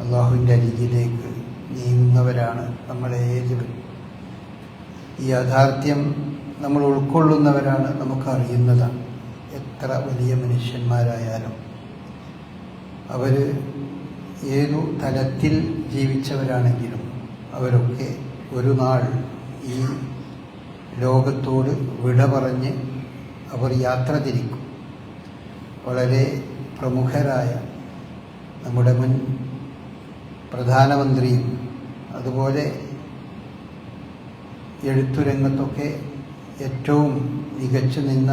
അള്ളാഹുവിന്റെ അരികിലേക്ക് നീങ്ങുന്നവരാണ് നമ്മളേതൊരു ഈ യാഥാർത്ഥ്യം നമ്മൾ ഉൾക്കൊള്ളുന്നവരാണ് നമുക്കറിയുന്നതാണ്. എത്ര വലിയ മനുഷ്യന്മാരായാലും. അവർ ഏതു തലത്തിൽ ജീവിച്ചവരാണെങ്കിലും അവരൊക്കെ ഒരു നാൾ ഈ ലോകത്തോട് വിട പറഞ്ഞ് അവർ യാത്ര തിരിക്കും. വളരെ പ്രമുഖരായ നമ്മുടെ മുൻ പ്രധാനമന്ത്രിയും അതുപോലെ എഴുത്തുരംഗത്തൊക്കെ ഏറ്റവും മികച്ചു നിന്ന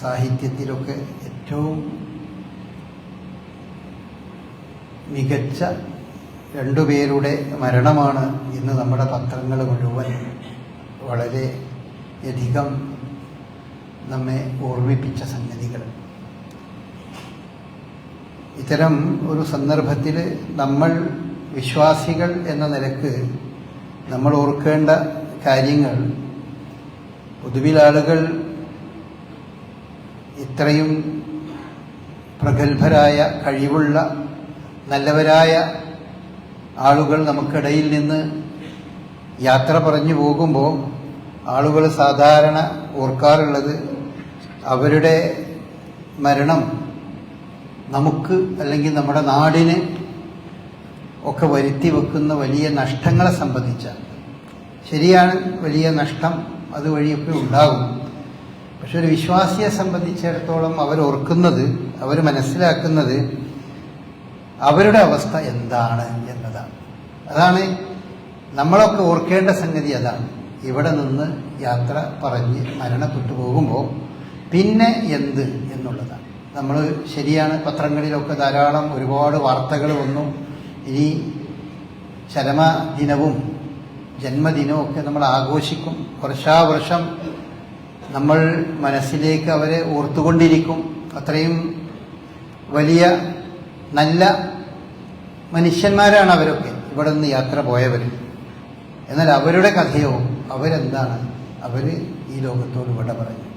സാഹിത്യത്തിലൊക്കെ ഏറ്റവും മികച്ച രണ്ടുപേരുടെ മരണമാണ് ഇന്ന് നമ്മുടെ പത്രങ്ങൾ മുഴുവൻ വളരെ അധികം നമ്മെ ഓർമ്മിപ്പിച്ച സംഗതികൾ. ഇത്തരം ഒരു സന്ദർഭത്തിൽ നമ്മൾ വിശ്വാസികൾ എന്ന നിലയ്ക്ക് നമ്മൾ ഓർക്കേണ്ട കാര്യങ്ങൾ പൊതുവിൽ ആളുകൾ ഇത്രയും പ്രഗത്ഭരായ കഴിവുള്ള നല്ലവരായ ആളുകൾ നമുക്കിടയിൽ നിന്ന് യാത്ര പറഞ്ഞു പോകുമ്പോൾ ആളുകൾ സാധാരണ ഓർക്കാറുള്ളത് അവരുടെ മരണം നമുക്ക് അല്ലെങ്കിൽ നമ്മുടെ നാടിന് ഒക്കെ വരുത്തി വെക്കുന്ന വലിയ നഷ്ടങ്ങളെ സംബന്ധിച്ച ശരിയാണ് വലിയ നഷ്ടം അതുവഴിയൊക്കെ ഉണ്ടാകും. പക്ഷെ ഒരു വിശ്വാസിയെ സംബന്ധിച്ചിടത്തോളം അവർ ഓർക്കുന്നത് അവർ മനസ്സിലാക്കുന്നത് അവരുടെ അവസ്ഥ എന്താണ് എന്നതാണ്. അതാണ് നമ്മളൊക്കെ ഓർക്കേണ്ട സംഗതി അതാണ്. ഇവിടെ നിന്ന് യാത്ര പറഞ്ഞ് മരണപ്പെട്ടു പോകുമ്പോൾ പിന്നെ എന്ത് എന്നുള്ളതാണ്. നമ്മൾ ശരിയാണ് പത്രങ്ങളിലൊക്കെ ധാരാളം ഒരുപാട് വാർത്തകൾ വന്നു. ഇനി ചരമദിനവും ജന്മദിനവും ഒക്കെ നമ്മൾ ആഘോഷിക്കും. വർഷാവർഷം നമ്മൾ മനസ്സിലേക്ക് അവരെ ഓർത്തുകൊണ്ടിരിക്കും. അത്രയും വലിയ നല്ല മനുഷ്യന്മാരാണ് അവരൊക്കെ. ഇവിടെ നിന്ന് യാത്ര പോയവർ എന്നാൽ അവരുടെ കഥയോ അവരെന്താണ്? അവർ ഈ ലോകത്തോട് ഇവിടെ പറഞ്ഞു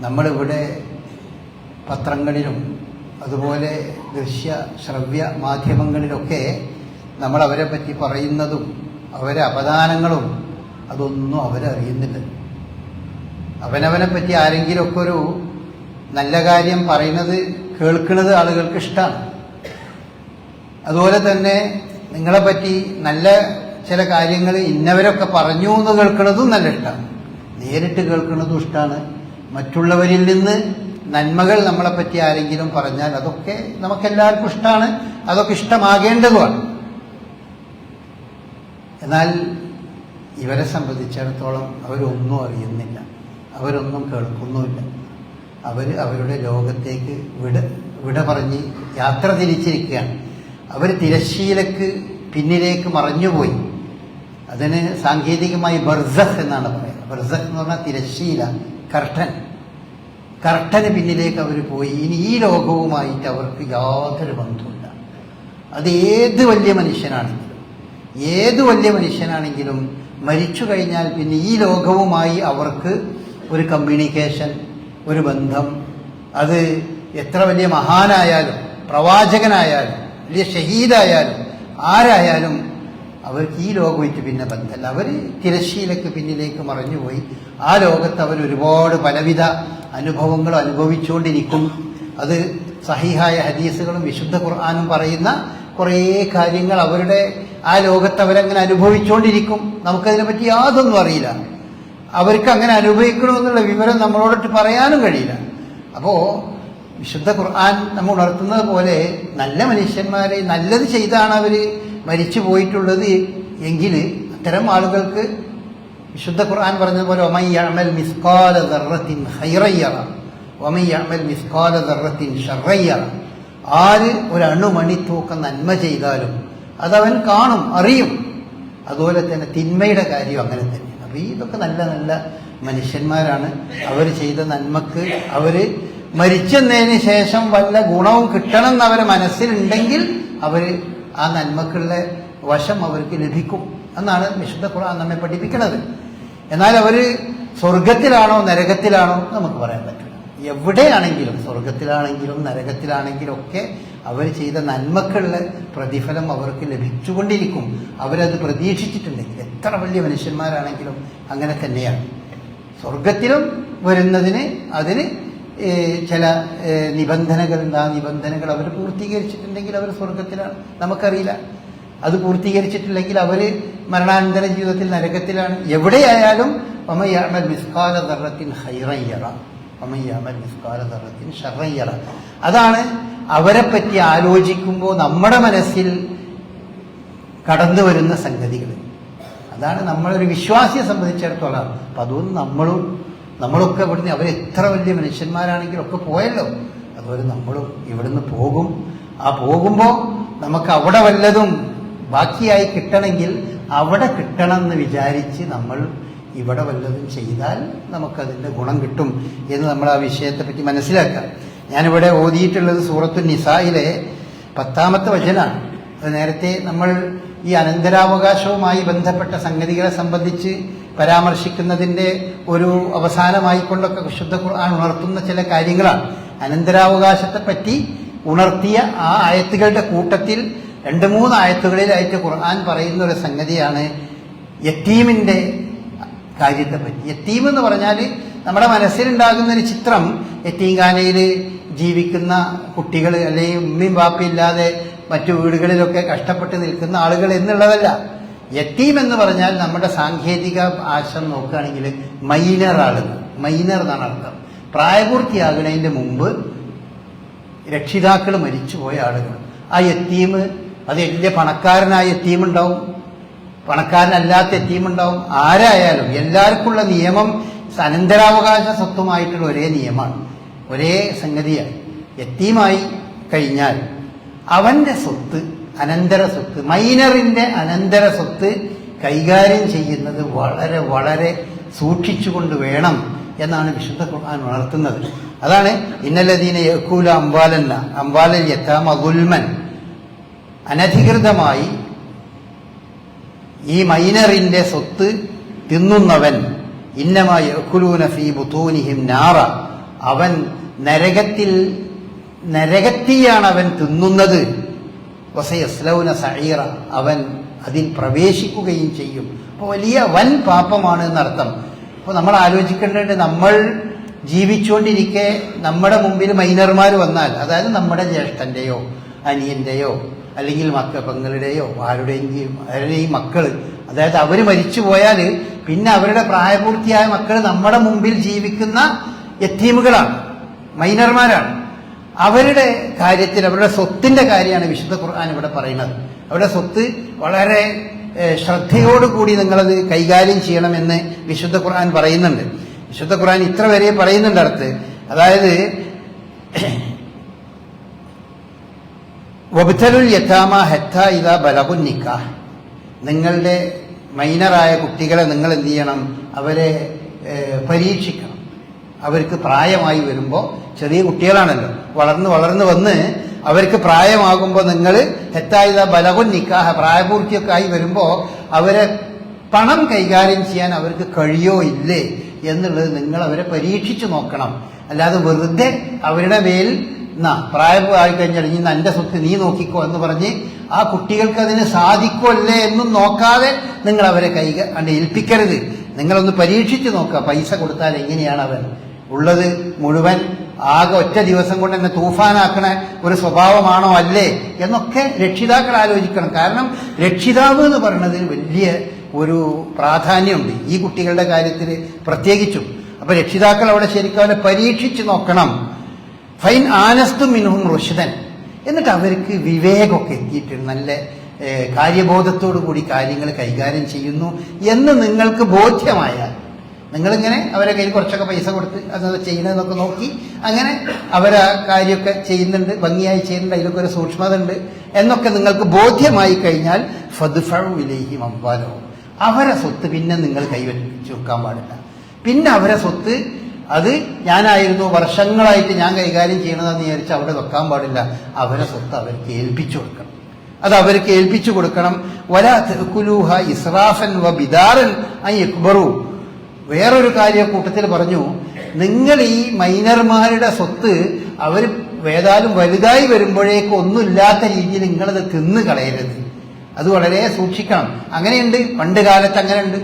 നമ്മളിവിടെ പത്രങ്ങളിലും അതുപോലെ ദൃശ്യ ശ്രവ്യ മാധ്യമങ്ങളിലൊക്കെ നമ്മൾ അവരെ പറ്റി പറയുന്നതും അവരെ അപദാനങ്ങളും അതൊന്നും അവരറിയുന്നില്ല. അവനവനെ പറ്റി ആരെങ്കിലുമൊക്കെ ഒരു നല്ല കാര്യം പറയുന്നത് കേൾക്കുന്നത് ആളുകൾക്ക് ഇഷ്ടമാണ് അതുപോലെ തന്നെ നിങ്ങളെ പറ്റി നല്ല ചില കാര്യങ്ങൾ ഇന്നവരൊക്കെ പറഞ്ഞു എന്ന് കേൾക്കുന്നതും നല്ല ഇഷ്ടമാണ് നേരിട്ട് കേൾക്കുന്നതും ഇഷ്ടമാണ് മറ്റുള്ളവരിൽ നിന്ന് നന്മകൾ നമ്മളെ പറ്റി ആരെങ്കിലും പറഞ്ഞാൽ അതൊക്കെ നമുക്കെല്ലാവർക്കും ഇഷ്ടമാണ് അതൊക്കെ ഇഷ്ടമാകേണ്ടതുമാണ്. എന്നാൽ ഇവരെ സംബന്ധിച്ചിടത്തോളം അവരൊന്നും അറിയുന്നില്ല. അവരൊന്നും കേൾക്കുന്നുമില്ല. അവർ അവരുടെ ലോകത്തേക്ക് വിട വിട പറഞ്ഞ് യാത്ര തിരിച്ചിരിക്കുകയാണ്. അവർ തിരശ്ശീലക്ക് പിന്നിലേക്ക് മറഞ്ഞുപോയി. അതിന് സാങ്കേതികമായി ബർസഖ് എന്നാണ് പറയുന്നത്. ബർസഖ് എന്ന് പറഞ്ഞാൽ തിരശ്ശീല കർട്ടൻ. കർട്ടന് പിന്നിലേക്ക് അവർ പോയി. ഇനി ഈ ലോകവുമായിട്ട് അവർക്ക് യാതൊരു ബന്ധവുമില്ല. അത് ഏത് വലിയ മനുഷ്യനാണെങ്കിലും ഏത് വലിയ മനുഷ്യനാണെങ്കിലും മരിച്ചു കഴിഞ്ഞാൽ പിന്നെ ഈ ലോകവുമായി അവർക്ക് ഒരു കമ്മ്യൂണിക്കേഷൻ ഒരു ബന്ധം. അത് എത്ര വലിയ മഹാനായാലും പ്രവാചകനായാലും വലിയ ഷഹീദായാലും ആരായാലും അവർക്ക് ഈ ലോകമായിട്ട് പിന്നെ ബന്ധമല്ല അവർ തിരശ്ശീലക്ക് പിന്നിലേക്ക് മറഞ്ഞുപോയി. ആ ലോകത്ത് അവർ ഒരുപാട് പലവിധ അനുഭവങ്ങൾ അനുഭവിച്ചുകൊണ്ടിരിക്കും. അത് സഹിഹായ ഹദീസുകളും വിശുദ്ധ ഖുർആാനും പറയുന്ന കുറേ കാര്യങ്ങൾ അവരുടെ ആ ലോകത്ത് അവരങ്ങനെ അനുഭവിച്ചുകൊണ്ടിരിക്കും നമുക്കതിനെ പറ്റി യാതൊന്നും അറിയില്ല. അവർക്ക് അങ്ങനെ അനുഭവിക്കണമെന്നുള്ള വിവരം നമ്മളോടൊട്ട് പറയാനും കഴിയില്ല. അപ്പോൾ വിശുദ്ധ ഖുർആൻ നമ്മൾ ഉണർത്തുന്നത് പോലെ നല്ല മനുഷ്യന്മാരെ നല്ലത് ചെയ്താണ് അവർ മരിച്ചു പോയിട്ടുള്ളത് എങ്കിൽ അത്തരം ആളുകൾക്ക് വിശുദ്ധ ഖുർആൻ പറഞ്ഞതുപോലെ ഒമയ്യമൽ മിസ്കാല ദർറത്തിൻ ഹൈറയ്യറ ഒമയ്യമൽ മിസ്കാല ദർറത്തിൻ ഷറയ്യറ ആര് ഒരു അണുമണി തൂക്കം നന്മ ചെയ്താലും അതവൻ കാണും അറിയും. അതുപോലെ തന്നെ തിന്മയുടെ കാര്യം അങ്ങനെ തന്നെ. അപ്പൊ ഇതൊക്കെ നല്ല നല്ല മനുഷ്യന്മാരാണ്. അവർ ചെയ്ത നന്മക്ക് അവർ മരിച്ചെന്നതിന് ശേഷം വല്ല ഗുണവും കിട്ടണം എന്ന് അവരെ മനസ്സിലുണ്ടെങ്കിൽ അവർ ആ നന്മക്കുള്ള വശം അവർക്ക് ലഭിക്കും എന്നാണ് വിശുദ്ധ ഖുർആൻ നമ്മെ പഠിപ്പിക്കുന്നത്. എന്നാൽ അവർ സ്വർഗത്തിലാണോ നരകത്തിലാണോ നമുക്ക് പറയാൻ പറ്റില്ല. എവിടെയാണെങ്കിലും സ്വർഗത്തിലാണെങ്കിലും നരകത്തിലാണെങ്കിലും ഒക്കെ അവർ ചെയ്ത നന്മക്കുള്ള പ്രതിഫലം അവർക്ക് ലഭിച്ചുകൊണ്ടിരിക്കും. അവരത് പ്രതീക്ഷിച്ചിട്ടുണ്ടെങ്കിൽ എത്ര വലിയ മനുഷ്യന്മാരാണെങ്കിലും അങ്ങനെ തന്നെയാണ്. സ്വർഗത്തിലും വരുന്നതിന് അതിന് ചില നിബന്ധനകളുണ്ട് ആ നിബന്ധനകൾ അവർ പൂർത്തീകരിച്ചിട്ടുണ്ടെങ്കിൽ അവർ സ്വർഗത്തിലാണ്. നമുക്കറിയില്ല. അത് പൂർത്തീകരിച്ചിട്ടില്ലെങ്കിൽ അവർ മരണാനന്തര ജീവിതത്തിൽ നരകത്തിലാണ്. എവിടെയായാലും ഒമയ്യാമൽ മിസ്കാല ദറത്തിൻ ഹൈറയ്യറ ഒമയ്യാമൽ മിസ്കാല ദറത്തിൻ ഷറയ്യറ അതാണ് അവരെ പറ്റി ആലോചിക്കുമ്പോൾ നമ്മുടെ മനസ്സിൽ കടന്നു വരുന്ന സംഗതികൾ. അതാണ് നമ്മളൊരു വിശ്വാസിയെ സംബന്ധിച്ചിടത്തോളം. അപ്പം അതൊന്നും നമ്മളും നമ്മളൊക്കെ ഇവിടുന്ന് അവർ എത്ര വലിയ മനുഷ്യന്മാരാണെങ്കിലും ഒക്കെ പോയല്ലോ. അതുപോലെ നമ്മളും ഇവിടുന്ന് പോകും. ആ പോകുമ്പോൾ നമുക്ക് അവിടെ വല്ലതും ബാക്കിയായി കിട്ടണമെങ്കിൽ അവിടെ കിട്ടണം എന്ന് വിചാരിച്ച് നമ്മൾ ഇവിടെ വല്ലതും ചെയ്താൽ നമുക്കതിന്റെ ഗുണം കിട്ടും എന്ന് നമ്മൾ ആ വിഷയത്തെപ്പറ്റി മനസ്സിലാക്കാം. ഞാനിവിടെ ഓതിയിട്ടുള്ളത് സൂറത്തു നിസായിലെ പത്താമത്തെ വചനാണ്. അത് നേരത്തെ നമ്മൾ ഈ അനന്തരാവകാശവുമായി ബന്ധപ്പെട്ട സംഗതികളെ സംബന്ധിച്ച് പരാമർശിക്കുന്നതിന്റെ ഒരു അവസാനമായിക്കൊണ്ടൊക്കെ വിശുദ്ധ ഖുർആൻ ഉണർത്തുന്ന ചില കാര്യങ്ങളാണ്. അനന്തരാവകാശത്തെ പറ്റി ഉണർത്തിയ ആ ആയത്തുകളുടെ കൂട്ടത്തിൽ രണ്ട് മൂന്ന് ആയത്തുകളിലായിട്ട് ഖുർആൻ പറയുന്ന ഒരു സംഗതിയാണ് യത്തീമിന്റെ കാര്യത്തെപ്പറ്റി. യത്തീം എന്ന് പറഞ്ഞാൽ നമ്മുടെ മനസ്സിലുണ്ടാകുന്ന ഒരു ചിത്രം യത്തീംഖാനയിൽ ജീവിക്കുന്ന കുട്ടികൾ അല്ലെങ്കിൽ ഉമ്മയും ബാപ്പയില്ലാതെ മറ്റു വീടുകളിലൊക്കെ കഷ്ടപ്പെട്ട് നിൽക്കുന്ന ആളുകൾ എന്നുള്ളതല്ല. യത്തീം എന്ന് പറഞ്ഞാൽ നമ്മുടെ സാങ്കേതിക ആശം നോക്കുകയാണെങ്കിൽ മൈനർ ആളുകൾ. മൈനർ എന്നാണ് അർത്ഥം. പ്രായപൂർത്തിയാകുന്നതിന്റെ മുമ്പ് രക്ഷിതാക്കൾ മരിച്ചുപോയ ആളുകൾ. ആ യത്തീം അത് വലിയ പണക്കാരനായ യത്തീം ഉണ്ടാവും. പണക്കാരനല്ലാത്ത യത്തീം ഉണ്ടാവും. ആരായാലും എല്ലാവർക്കുള്ള നിയമം അനന്തരാവകാശ സ്വത്വമായിട്ടുള്ള ഒരേ നിയമമാണ്. ഒരേ സംഗതിയാണ്. യത്തീമായി കഴിഞ്ഞാൽ അവന്റെ സ്വത്ത് അനന്തര സ്വത്ത് മൈനറിന്റെ അനന്തര സ്വത്ത് കൈകാര്യം ചെയ്യുന്നത് വളരെ വളരെ സൂക്ഷിച്ചുകൊണ്ട് വേണം എന്നാണ് വിശുദ്ധ ഖുർആൻ ഉണർത്തുന്നത്. അതാണ് ഇന്നലദീന യക്കൂല അംബാലൻ അംബാലൽ യത്താമ ഗുൽമൻ. അനധികൃതമായി ഈ മൈനറിന്റെ സ്വത്ത് തിന്നുന്നവൻ ഇന്നമായി യക്കുലൂന ഫീ ബുത്തൂനിഹിം നാറ. അവൻ നരകത്തിൽ നരകത്തിയാണ് അവൻ തിന്നുന്നത്. വസയസ്ലൗന സഈറ. അവൻ അതിൽ പ്രവേശിക്കുകയും ചെയ്യും. അപ്പോൾ വലിയ വൻ പാപമാണ് എന്നർത്ഥം. അപ്പോൾ നമ്മൾ ആലോചിക്കേണ്ടത് നമ്മൾ ജീവിച്ചുകൊണ്ടിരിക്കെ നമ്മുടെ മുമ്പിൽ മൈനർമാർ വന്നാൽ അതായത് നമ്മുടെ ജ്യേഷ്ഠന്റെയോ അനിയന്റെയോ അല്ലെങ്കിൽ മക്ക പെങ്ങളുടെയോ ആരുടെയും ആരുടെയും മക്കൾ അതായത് അവർ മരിച്ചു പോയാൽ പിന്നെ അവരുടെ പ്രായപൂർത്തിയായ മക്കൾ നമ്മുടെ മുമ്പിൽ ജീവിക്കുന്ന യത്തീമുകളാണ്. മൈനർമാരാണ്. അവരുടെ കാര്യത്തിൽ അവരുടെ സ്വത്തിന്റെ കാര്യമാണ് വിശുദ്ധ ഖുർആൻ ഇവിടെ പറയുന്നത്. അവരുടെ സ്വത്ത് വളരെ ശ്രദ്ധയോടുകൂടി നിങ്ങളത് കൈകാര്യം ചെയ്യണമെന്ന് വിശുദ്ധ ഖുർആൻ പറയുന്നുണ്ട്. വിശുദ്ധ ഖുർആൻ ഇത്ര വരെ പറയുന്നുണ്ട് അടുത്ത്. അതായത് വബുത്തലുൽ യഥാമ ഹെത്ത ഇത ബലകുൻ നിക്കാഹ്. നിങ്ങളുടെ മൈനറായ കുട്ടികളെ നിങ്ങൾ എന്ത് ചെയ്യണം? അവരെ പരീക്ഷിക്കണം. അവർക്ക് പ്രായമായി വരുമ്പോൾ ചെറിയ കുട്ടികളാണല്ലോ. വളർന്ന് വളർന്ന് വന്ന് അവർക്ക് പ്രായമാകുമ്പോൾ നിങ്ങൾ ഹെത്തായുധ ബലകുൻ നിക്കാഹ പ്രായപൂർത്തിയൊക്കെ ആയി വരുമ്പോൾ അവരെ പണം കൈകാര്യം ചെയ്യാൻ അവർക്ക് കഴിയോ ഇല്ലേ എന്നുള്ളത് നിങ്ങൾ അവരെ പരീക്ഷിച്ചു നോക്കണം. അല്ലാതെ വെറുതെ അവരുടെ മേൽ എന്നാ പ്രായമായി കഴിഞ്ഞാൽ ഇനി എന്റെ സ്വത്ത് നീ നോക്കിക്കോ എന്ന് പറഞ്ഞ് ആ കുട്ടികൾക്ക് അതിന് സാധിക്കോ അല്ലേ എന്നും നോക്കാതെ നിങ്ങൾ അവരെ കൈ ഏൽപ്പിക്കരുത്. നിങ്ങളൊന്ന് പരീക്ഷിച്ചു നോക്കുക പൈസ കൊടുത്താൽ എങ്ങനെയാണ് അവൻ ഉള്ളത് മുഴുവൻ ആകെ ഒറ്റ ദിവസം കൊണ്ട് എന്നെ തൂഫാനാക്കണ ഒരു സ്വഭാവമാണോ അല്ലേ എന്നൊക്കെ രക്ഷിതാക്കൾ ആലോചിക്കണം. കാരണം രക്ഷിതാവ് എന്ന് പറയുന്നത് വലിയ ഒരു പ്രാധാന്യമുണ്ട്. ഈ കുട്ടികളുടെ കാര്യത്തിൽ പ്രത്യേകിച്ചും. അപ്പൊ രക്ഷിതാക്കൾ അവിടെ ശരിക്കും അവരെ പരീക്ഷിച്ച് നോക്കണം. ഫൈൻ ആനസ്തു മിനുഹും റുഷിതൻ എന്നിട്ട് അവർക്ക് വിവേകമൊക്കെ എത്തിയിട്ടുണ്ട് നല്ല കാര്യബോധത്തോടു കൂടി കാര്യങ്ങൾ കൈകാര്യം ചെയ്യുന്നു എന്ന് നിങ്ങൾക്ക് ബോധ്യമായാൽ നിങ്ങളിങ്ങനെ അവരെ കയ്യിൽ കുറച്ചൊക്കെ പൈസ കൊടുത്ത് അത് ചെയ്യണമെന്നൊക്കെ നോക്കി അങ്ങനെ അവർ ആ കാര്യമൊക്കെ ചെയ്യുന്നുണ്ട് ഭംഗിയായി ചെയ്യുന്നുണ്ട് അതിലൊക്കെ ഒരു സൂക്ഷ്മത ഉണ്ട് എന്നൊക്കെ നിങ്ങൾക്ക് ബോധ്യമായി കഴിഞ്ഞാൽ ഫദ്ഫിലേഹി മമ്പാലോ അവരെ സ്വത്ത് പിന്നെ നിങ്ങൾ കൈവച്ചു വെക്കാൻ പാടില്ല. പിന്നെ അവരെ സ്വത്ത് അത് ഞാനായിരുന്നു വർഷങ്ങളായിട്ട് ഞാൻ കൈകാര്യം ചെയ്യണതെന്ന് വിചാരിച്ച് അവിടെ വെക്കാൻ പാടില്ല. അവരെ സ്വത്ത് അവർക്ക് ഏൽപ്പിച്ചു കൊടുക്കണം. അത് അവർക്ക് ഏൽപ്പിച്ചു കൊടുക്കണം. വലാ തെക്കുലൂഹ ഇസ്രാഫൻ വ ബിദാറൻ ഐ അക്ബറു വേറൊരു കാര്യം കൂട്ടത്തിൽ പറഞ്ഞു നിങ്ങൾ ഈ മൈനർമാരുടെ സ്വത്ത് അവർ വേതാലും വലുതായി വരുമ്പോഴേക്കും ഒന്നുമില്ലാത്ത രീതിയിൽ നിങ്ങളത് തിന്ന് കളയരുത്. അത് വളരെ സൂക്ഷിക്കണം. അങ്ങനെയുണ്ട്. പണ്ട് കാലത്ത് അങ്ങനെയുണ്ട്.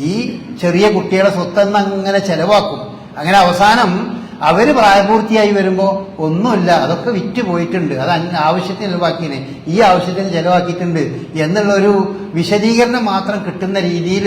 ഈ ചെറിയ കുട്ടികളെ സ്വത്തെന്ന് അങ്ങനെ ചെലവാക്കും. അങ്ങനെ അവസാനം അവർ പ്രായപൂർത്തിയായി വരുമ്പോൾ ഒന്നുമില്ല അതൊക്കെ വിറ്റ് പോയിട്ടുണ്ട്. അത് ആവശ്യത്തിന് ചെലവാക്കിനെ ഈ ആവശ്യത്തിന് ചെലവാക്കിയിട്ടുണ്ട് എന്നുള്ള ഒരു വിശദീകരണം മാത്രം കിട്ടുന്ന രീതിയിൽ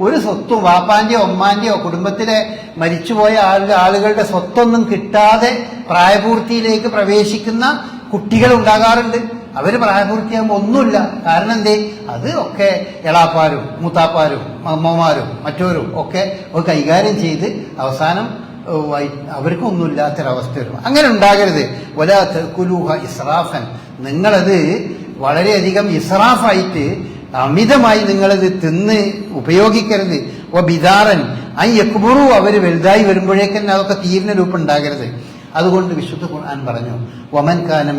ഒരു സ്വത്തും വാപ്പാന്റെയോ ഒമ്മാന്റെയോ കുടുംബത്തിലെ മരിച്ചുപോയ ആളുകളുടെ സ്വത്തൊന്നും കിട്ടാതെ പ്രായപൂർത്തിയിലേക്ക് പ്രവേശിക്കുന്ന കുട്ടികൾ ഉണ്ടാകാറുണ്ട്. അവർ പ്രായപൂർത്തിയാകുമ്പോൾ ഒന്നുമില്ല. കാരണം എന്തേ? അത് ഒക്കെ എളാപ്പാരും മൂത്താപ്പാരും അമ്മമാരും മറ്റവരും ഒക്കെ കൈകാര്യം ചെയ്ത് അവസാനം അവർക്കൊന്നുമില്ലാത്തൊരവസ്ഥ വരും. അങ്ങനെ ഉണ്ടാകരുത്. വലാ കുലൂഹ ഇസ്രാഫൻ നിങ്ങളത് വളരെയധികം ഇസ്രാഫായിട്ട് അമിതമായി നിങ്ങളത് തിന്ന് ഉപയോഗിക്കരുത്. ഓ ബിദാറൻ. ഐ യക്ബുറു അവർ വലുതായി വരുമ്പോഴേക്കന്നെ അതൊക്കെ തീരുന്ന രൂപം ഉണ്ടാകരുത് അതുകൊണ്ട് വിശുദ്ധ ഖുർആൻ പറഞ്ഞു വമൻ കാനം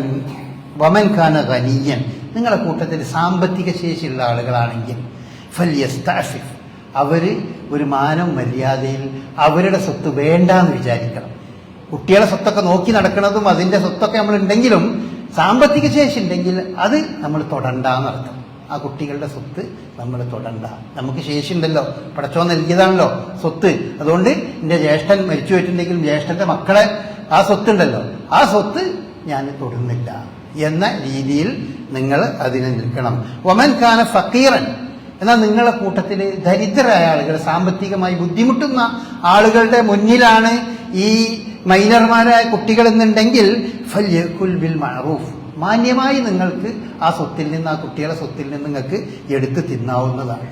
വമൻ കാന ഖനീയൻ നിങ്ങളുടെ കൂട്ടത്തിൽ സാമ്പത്തിക ശേഷിയുള്ള ആളുകളാണെങ്കിൽ ഫല്യസ്താഫിഫ് അവർ ഒരു മാനം മര്യാദയിൽ അവരുടെ സ്വത്ത് വേണ്ടാന്ന് വിചാരിക്കണം. കുട്ടികളെ സ്വത്തൊക്കെ നോക്കി നടക്കുന്നതും അതിന്റെ സ്വത്തൊക്കെ നമ്മൾ ഉണ്ടെങ്കിലും സാമ്പത്തിക ശേഷി ഉണ്ടെങ്കിൽ അത് നമ്മൾ തൊടണ്ട എന്നർത്ഥം ആ കുട്ടികളുടെ സ്വത്ത് നമ്മൾ തൊടണ്ട. നമുക്ക് ശേഷി ഉണ്ടല്ലോ പടച്ചോ നൽകിയതാണല്ലോ സ്വത്ത്. അതുകൊണ്ട് എന്റെ ജ്യേഷ്ഠൻ മരിച്ചു പോയിട്ടുണ്ടെങ്കിലും ജ്യേഷ്ഠന്റെ മക്കളെ ആ സ്വത്ത് ഉണ്ടല്ലോ ആ സ്വത്ത് ഞാൻ തൊടുന്നില്ല. എന്ന രീതിയിൽ നിങ്ങൾ അതിനെ നിൽക്കണം. ഒമൻ ഖാന ഫക്കീറൻ എന്നാൽ നിങ്ങളെ കൂട്ടത്തിൽ ദരിദ്രരായ ആളുകൾ സാമ്പത്തികമായി ബുദ്ധിമുട്ടുന്ന ആളുകളുടെ മുന്നിലാണ് ഈ മൈനർമാരായ കുട്ടികൾ എന്നുണ്ടെങ്കിൽ ബിൽ മഅറൂഫ്. മാന്യമായി നിങ്ങൾക്ക് ആ സ്വത്തിൽ നിന്ന് ആ കുട്ടികളെ സ്വത്തിൽ നിന്ന് നിങ്ങൾക്ക് എടുത്ത് തിന്നാവുന്നതാണ്.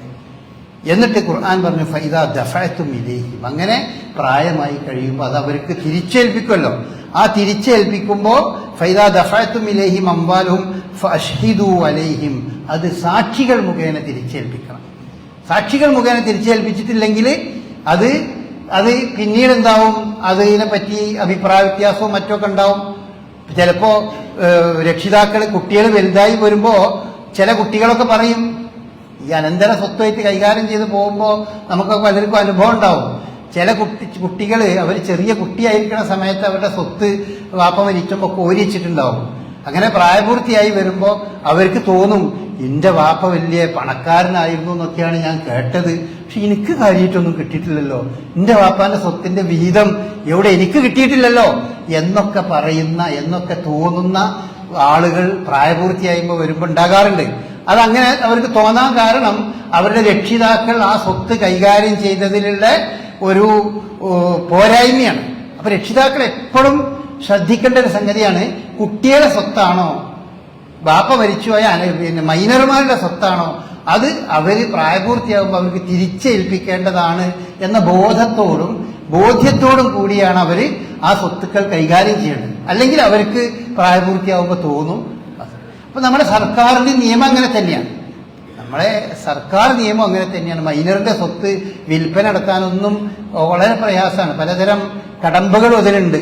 എന്നിട്ട് ഖുർആൻ പറഞ്ഞു ഫൈദ ദഫഅത്തും ഇലേഹിം. അങ്ങനെ പ്രായമായി കഴിയുമ്പോൾ അത് അവർക്ക് തിരിച്ചേൽപ്പിക്കുമല്ലോ. ആ തിരിച്ചേൽപ്പിക്കുമ്പോൾ ഫൈദ ദഫായത്തും ഇലേഹിം അംബാലും അലൈഹിം. അത് സാക്ഷികൾ മുഖേന തിരിച്ചേൽപ്പിക്കണം. സാക്ഷികൾ മുഖേന തിരിച്ചേൽപ്പിച്ചിട്ടില്ലെങ്കിൽ അത് അത് പിന്നീട് എന്താവും അതിനെപ്പറ്റി അഭിപ്രായ വ്യത്യാസവും മറ്റൊക്കെ ഉണ്ടാവും. ചിലപ്പോ രക്ഷിതാക്കൾ കുട്ടികൾ വലുതായി വരുമ്പോ ചില കുട്ടികളൊക്കെ പറയും ഈ അനന്തര സ്വത്വമായിട്ട് കൈകാര്യം ചെയ്ത് പോകുമ്പോൾ നമുക്ക് പലർക്കും അനുഭവം ഉണ്ടാവും. ചില കുട്ടി കുട്ടികൾ അവർ ചെറിയ കുട്ടിയായിരിക്കുന്ന സമയത്ത് അവരുടെ സ്വത്ത് വാപ്പ മരിച്ചുമ്പോൾ കോരിച്ചിട്ടുണ്ടാവും അങ്ങനെ പ്രായപൂർത്തിയായി വരുമ്പോൾ അവർക്ക് തോന്നും എന്റെ വാപ്പ വലിയ പണക്കാരനായിരുന്നു എന്നൊക്കെയാണ് ഞാൻ കേട്ടത്. പക്ഷെ എനിക്ക് കാര്യമായിട്ടൊന്നും കിട്ടിയിട്ടില്ലല്ലോ. എന്റെ വാപ്പാന്റെ സ്വത്തിന്റെ വിഹിതം എവിടെ എനിക്ക് കിട്ടിയിട്ടില്ലല്ലോ. എന്നൊക്കെ പറയുന്ന എന്നൊക്കെ തോന്നുന്ന ആളുകൾ പ്രായപൂർത്തിയായുമ്പോൾ വരുമ്പോൾ ഉണ്ടാകാറുണ്ട്. അതങ്ങനെ അവർക്ക് തോന്നാൻ കാരണം അവരുടെ രക്ഷിതാക്കൾ ആ സ്വത്ത് കൈകാര്യം ചെയ്തതിലുള്ള ഒരു പോരായ്മയാണ്. അപ്പൊ രക്ഷിതാക്കൾ എപ്പോഴും ശ്രദ്ധിക്കേണ്ട ഒരു സംഗതിയാണ് കുട്ടിയുടെ സ്വത്താണോ ബാപ്പ മരിച്ചുപോയ പിന്നെ മൈനർമാരുടെ സ്വത്താണോ? അത് അവർ പ്രായപൂർത്തിയാകുമ്പോൾ അവർക്ക് തിരിച്ചേൽപ്പിക്കേണ്ടതാണ് എന്ന ബോധത്തോടും ബോധ്യത്തോടും കൂടിയാണ് അവർ ആ സ്വത്തുക്കൾ കൈകാര്യം ചെയ്യേണ്ടത്. അല്ലെങ്കിൽ അവർക്ക് പ്രായപൂർത്തിയാകുമ്പോൾ തോന്നും. അപ്പൊ നമ്മുടെ സർക്കാരിന്റെ നിയമം അങ്ങനെ തന്നെയാണ്. നമ്മളെ സർക്കാർ നിയമം അങ്ങനെ തന്നെയാണ്. മൈനറിന്റെ സ്വത്ത് വിൽപ്പന നടത്താനൊന്നും വളരെ പ്രയാസമാണ്. പലതരം കടമ്പകളും അതിലുണ്ട്.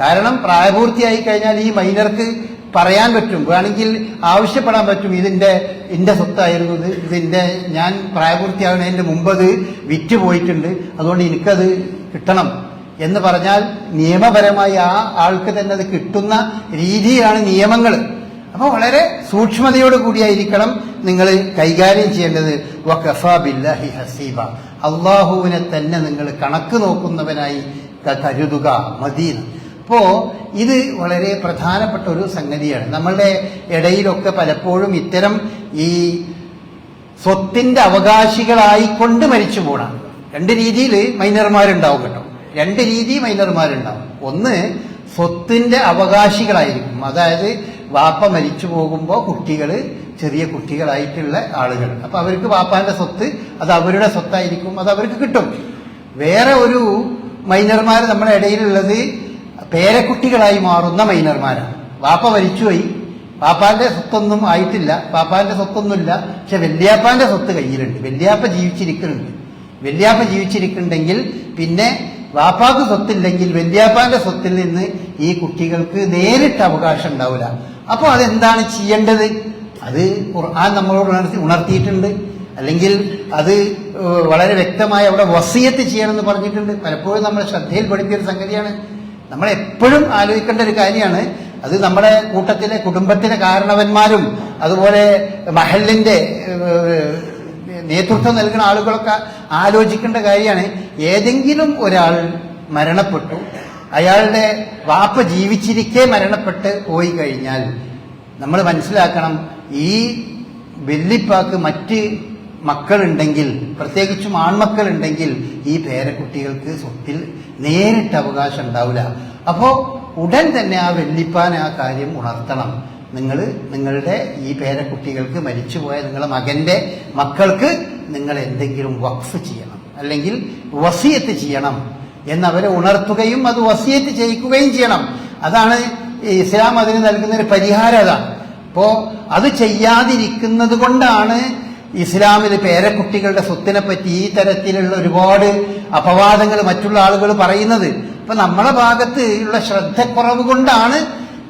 കാരണം പ്രായപൂർത്തിയായി കഴിഞ്ഞാൽ ഈ മൈനർക്ക് പറയാൻ പറ്റും. വേണമെങ്കിൽ ആവശ്യപ്പെടാൻ പറ്റും. ഇതിന്റെ എന്റെ സ്വത്തായിരുന്നു ഇത്. ഇതിന്റെ ഞാൻ പ്രായപൂർത്തിയാകുന്നതിന്റെ മുമ്പ് അത് വിറ്റ് പോയിട്ടുണ്ട്. അതുകൊണ്ട് എനിക്കത് കിട്ടണം. എന്ന് പറഞ്ഞാൽ നിയമപരമായി ആ ആൾക്ക് തന്നെ അത് കിട്ടുന്ന രീതിയാണ് നിയമങ്ങൾ അപ്പൊ വളരെ സൂക്ഷ്മതയോട് കൂടിയായിരിക്കണം നിങ്ങൾ കൈകാര്യം ചെയ്യേണ്ടത്. വഖഫ ബില്ലാഹി ഹസീബ. അള്ളാഹുവിനെ തന്നെ നിങ്ങൾ കണക്ക് നോക്കുന്നവനായി കരുതുക. മദീന അപ്പോ ഇത് വളരെ പ്രധാനപ്പെട്ട ഒരു സംഗതിയാണ്. നമ്മളുടെ ഇടയിലൊക്കെ പലപ്പോഴും ഇത്തരം ഈ സ്വത്തിന്റെ അവകാശികളായിക്കൊണ്ട് മരിച്ചു പോകണം രണ്ട് രീതിയിൽ മൈനർമാരുണ്ടാവും കേട്ടോ. രണ്ട് രീതി മൈനർമാരുണ്ടാവും. ഒന്ന് സ്വത്തിന്റെ അവകാശികളായിരിക്കും. അതായത് വാപ്പ മരിച്ചു പോകുമ്പോൾ കുട്ടികൾ ചെറിയ കുട്ടികളായിട്ടുള്ള ആളുകൾ. അപ്പൊ അവർക്ക് വാപ്പാന്റെ സ്വത്ത് അത് അവരുടെ സ്വത്തായിരിക്കും അത് അവർക്ക് കിട്ടും. വേറെ ഒരു മൈനർമാർ നമ്മുടെ ഇടയിലുള്ളത് പേരക്കുട്ടികളായി മാറുന്ന മൈനർമാരാണ്. വാപ്പ മരിച്ചുപോയി. പാപ്പാന്റെ സ്വത്തൊന്നും ആയിട്ടില്ല. പാപ്പാന്റെ സ്വത്തൊന്നുമില്ല. പക്ഷെ വല്യാപ്പാന്റെ സ്വത്ത് കയ്യിലുണ്ട്. വല്യാപ്പ ജീവിച്ചിരിക്കുന്നുണ്ട്. വല്യാപ്പ ജീവിച്ചിരിക്കുന്നുണ്ടെങ്കിൽ പിന്നെ വാപ്പാക്ക് സ്വത്തില്ലെങ്കിൽ വല്യാപ്പാന്റെ സ്വത്തിൽ നിന്ന് ഈ കുട്ടികൾക്ക് നേരിട്ട് അവകാശം ഉണ്ടാവില്ല. അപ്പോൾ അതെന്താണ് ചെയ്യേണ്ടത്? അത് ഖുർആൻ നമ്മളോട് ഉണർത്തി ഉണർത്തിയിട്ടുണ്ട്. അല്ലെങ്കിൽ അത് വളരെ വ്യക്തമായി അവിടെ വസീയത്ത് ചെയ്യണമെന്ന് പറഞ്ഞിട്ടുണ്ട്. പലപ്പോഴും നമ്മൾ ശ്രദ്ധയിൽപ്പെടുത്തിയ ഒരു സംഗതിയാണ്. നമ്മൾ എപ്പോഴും ആലോചിക്കേണ്ട ഒരു കാര്യമാണ്. അത് നമ്മുടെ കൂട്ടത്തിലെ കുടുംബത്തിലെ കാരണവന്മാരും അതുപോലെ മഹലിന്റെ നേതൃത്വം നൽകുന്ന ആളുകളൊക്കെ ആലോചിക്കേണ്ട കാര്യമാണ്. ഏതെങ്കിലും ഒരാൾ മരണപ്പെട്ടു. അയാളുടെ വാപ്പ ജീവിച്ചിരിക്കെ മരണപ്പെട്ട് പോയി കഴിഞ്ഞാൽ നമ്മൾ മനസ്സിലാക്കണം ഈ വെല്ലിപ്പാക്ക് മറ്റ് മക്കളുണ്ടെങ്കിൽ പ്രത്യേകിച്ചും ആൺമക്കളുണ്ടെങ്കിൽ ഈ പേരക്കുട്ടികൾക്ക് സ്വത്തിൽ നേരിട്ട് അവകാശം ഉണ്ടാവില്ല അപ്പോൾ ഉടൻ തന്നെ ആ വെള്ളിപ്പാൻ ആ കാര്യം ഉണർത്തണം. നിങ്ങൾ നിങ്ങളുടെ ഈ പേരക്കുട്ടികൾക്ക് മരിച്ചുപോയ നിങ്ങളുടെ മകന്റെ മക്കൾക്ക് നിങ്ങൾ എന്തെങ്കിലും വഖഫ് ചെയ്യണം. അല്ലെങ്കിൽ വസിയത്ത് ചെയ്യണം. എന്നവരെ ഉണർത്തുകയും അത് വസിയത്ത് ചെയ്യിക്കുകയും ചെയ്യണം. അതാണ് ഇസ്ലാം അതിന് നൽകുന്ന ഒരു പരിഹാരം അതാണ് അപ്പോ അത് ചെയ്യാതിരിക്കുന്നത് കൊണ്ടാണ് ഇസ്ലാമിൽ പേരക്കുട്ടികളുടെ സ്വത്തിനെ പറ്റി ഈ തരത്തിലുള്ള ഒരുപാട് അപവാദങ്ങൾ മറ്റുള്ള ആളുകൾ പറയുന്നത്. അപ്പൊ നമ്മളെ ഭാഗത്ത് ഉള്ള ശ്രദ്ധക്കുറവ് കൊണ്ടാണ്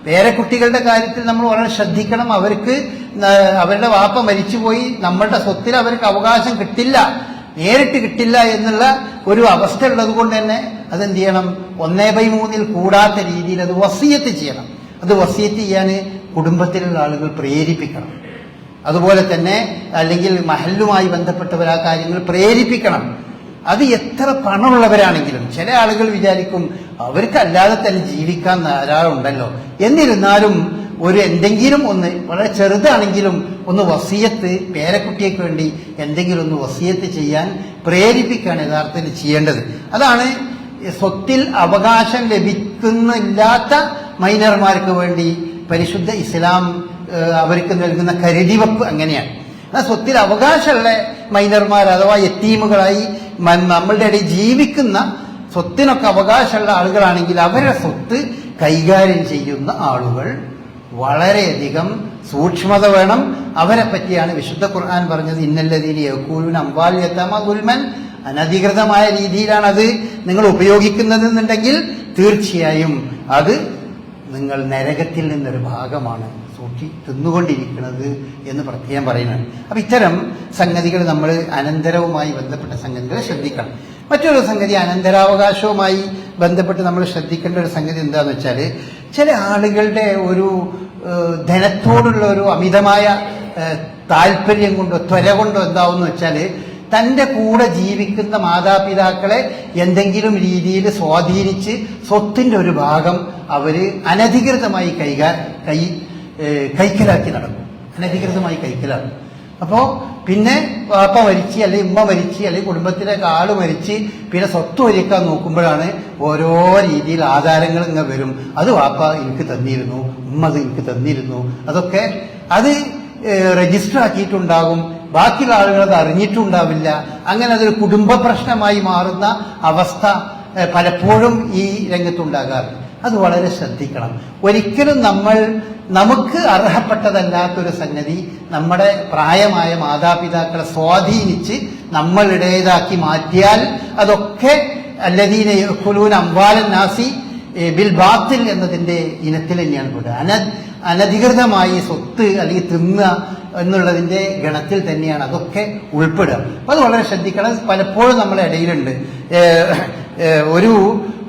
പേരക്കുട്ടികളുടെ കാര്യത്തിൽ നമ്മൾ വളരെ ശ്രദ്ധിക്കണം. അവർക്ക് അവരുടെ വാപ്പ മരിച്ചുപോയി നമ്മളുടെ സ്വത്തിൽ അവർക്ക് അവകാശം കിട്ടില്ല നേരിട്ട് കിട്ടില്ല എന്നുള്ള ഒരു അവസ്ഥ ഉള്ളത് കൊണ്ട് തന്നെ അതെന്ത് ചെയ്യണം? ഒന്നേ ബൈ മൂന്നിൽ കൂടാത്ത രീതിയിൽ അത് വസീയത്ത് ചെയ്യണം. അത് വസീയത്ത് ചെയ്യാൻ കുടുംബത്തിലുള്ള ആളുകൾ പ്രേരിപ്പിക്കണം. അതുപോലെ തന്നെ അല്ലെങ്കിൽ മഹലുമായി ബന്ധപ്പെട്ടവർ ആ കാര്യങ്ങൾ പ്രേരിപ്പിക്കണം. അത് എത്ര പണമുള്ളവരാണെങ്കിലും ചില ആളുകൾ വിചാരിക്കും അവർക്ക് അല്ലാതെ തന്നെ ജീവിക്കാൻ ധാരാളമുണ്ടല്ലോ. എന്നിരുന്നാലും ഒരു എന്തെങ്കിലും ഒന്ന് വളരെ ചെറുതാണെങ്കിലും ഒന്ന് വസീയത്ത് പേരക്കുട്ടിയേക്ക് വേണ്ടി എന്തെങ്കിലും ഒന്ന് വസീയത്ത് ചെയ്യാൻ പ്രേരിപ്പിക്കുകയാണ് യഥാർത്ഥത്തിൽ ചെയ്യേണ്ടത്. അതാണ് സ്വത്തിൽ അവകാശം ലഭിക്കുന്നില്ലാത്ത മൈനർമാർക്ക് വേണ്ടി പരിശുദ്ധ ഇസ്ലാം അവർക്ക് നൽകുന്ന കരുതിവെപ്പ് അങ്ങനെയാണ്. ആ സ്വത്തിൽ അവകാശമുള്ള മൈനർമാർ അഥവാ എത്തീമുകളായി നമ്മളുടെ ഇടയിൽ ജീവിക്കുന്ന സ്വത്തിനൊക്കെ അവകാശമുള്ള ആളുകളാണെങ്കിൽ അവരുടെ സ്വത്ത് കൈകാര്യം ചെയ്യുന്ന ആളുകൾ വളരെയധികം സൂക്ഷ്മത വേണം. അവരെ പറ്റിയാണ് വിശുദ്ധ ഖുർആൻ പറഞ്ഞത്. ഇന്നല്ലതിന് യക്കൂലുൻ അംവാൽ യത്തമ ഗുൽമൻ അനധികൃതമായ രീതിയിലാണ് അത് നിങ്ങൾ ഉപയോഗിക്കുന്നതെന്നുണ്ടെങ്കിൽ തീർച്ചയായും അത് നിങ്ങൾ നരകത്തിൽ നിന്നൊരു ഭാഗമാണ്. സൂക്ഷി തിന്നുകൊണ്ടിരിക്കുന്നത് എന്ന് പ്രത്യേകം പറയുന്നത്. അപ്പൊ ഇത്തരം സംഗതികൾ നമ്മൾ അനന്തരവുമായി ബന്ധപ്പെട്ട സംഗതികൾ ശ്രദ്ധിക്കണം. മറ്റൊരു സംഗതി അനന്തരാവകാശവുമായി ബന്ധപ്പെട്ട് നമ്മൾ ശ്രദ്ധിക്കേണ്ട ഒരു സംഗതി എന്താന്ന് വെച്ചാൽ ചില ആളുകളുടെ ഒരു ധനത്തോടുള്ള ഒരു അമിതമായ താല്പര്യം കൊണ്ടോ ത്വര കൊണ്ടോ എന്താവെന്ന് വെച്ചാൽ തന്റെ കൂടെ ജീവിക്കുന്ന മാതാപിതാക്കളെ എന്തെങ്കിലും രീതിയിൽ സ്വാധീനിച്ച് സ്വത്തിന്റെ ഒരു ഭാഗം അവർ അനധികൃതമായി കൈകാ കൈ കൈക്കലാക്കി നടക്കും. അനധികൃതമായി കൈക്കലാക്കും. അപ്പോ പിന്നെ വാപ്പ മരിച്ച് അല്ലെങ്കിൽ ഉമ്മ മരിച്ച് അല്ലെങ്കിൽ കുടുംബത്തിലെ ആൾ മരിച്ച് പിന്നെ സ്വത്ത് ഒരുക്കാൻ നോക്കുമ്പോഴാണ് ഓരോ രീതിയിൽ ആധാരങ്ങൾ ഇങ്ങനെ വരും. അത് വാപ്പ എനിക്ക് തന്നിരുന്നു ഉമ്മ അത് എനിക്ക് തന്നിരുന്നു. അതൊക്കെ അത് രജിസ്റ്റർ ആക്കിയിട്ടുണ്ടാകും. ബാക്കിയുള്ള ആളുകൾ അത് അറിഞ്ഞിട്ടുണ്ടാവില്ല. അങ്ങനെ അതൊരു കുടുംബ പ്രശ്നമായി മാറുന്ന അവസ്ഥ പലപ്പോഴും ഈ രംഗത്തുണ്ടാകാറുണ്ട്. അത് വളരെ ശ്രദ്ധിക്കണം. ഒരിക്കലും നമ്മൾ നമുക്ക് അർഹപ്പെട്ടതല്ലാത്തൊരു സംഗതി നമ്മുടെ പ്രായമായ മാതാപിതാക്കളെ സ്വാധീനിച്ച് നമ്മളുടേതാക്കി മാറ്റിയാൽ അതൊക്കെ അല്ലദീന കുലൂൻ അംബാലൻ നാസി ബിൽ ബാത്തിൽ എന്നതിന്റെ ഇനത്തിൽ തന്നെയാണ് പെടുക. അന അനധികൃതമായി സ്വത്ത് അല്ലെങ്കിൽ തിന്നുക എന്നുള്ളതിന്റെ ഗണത്തിൽ തന്നെയാണ് അതൊക്കെ ഉൾപ്പെടുക. അത് വളരെ ശ്രദ്ധിക്കണം. പലപ്പോഴും നമ്മുടെ ഇടയിലുണ്ട്. ഒരു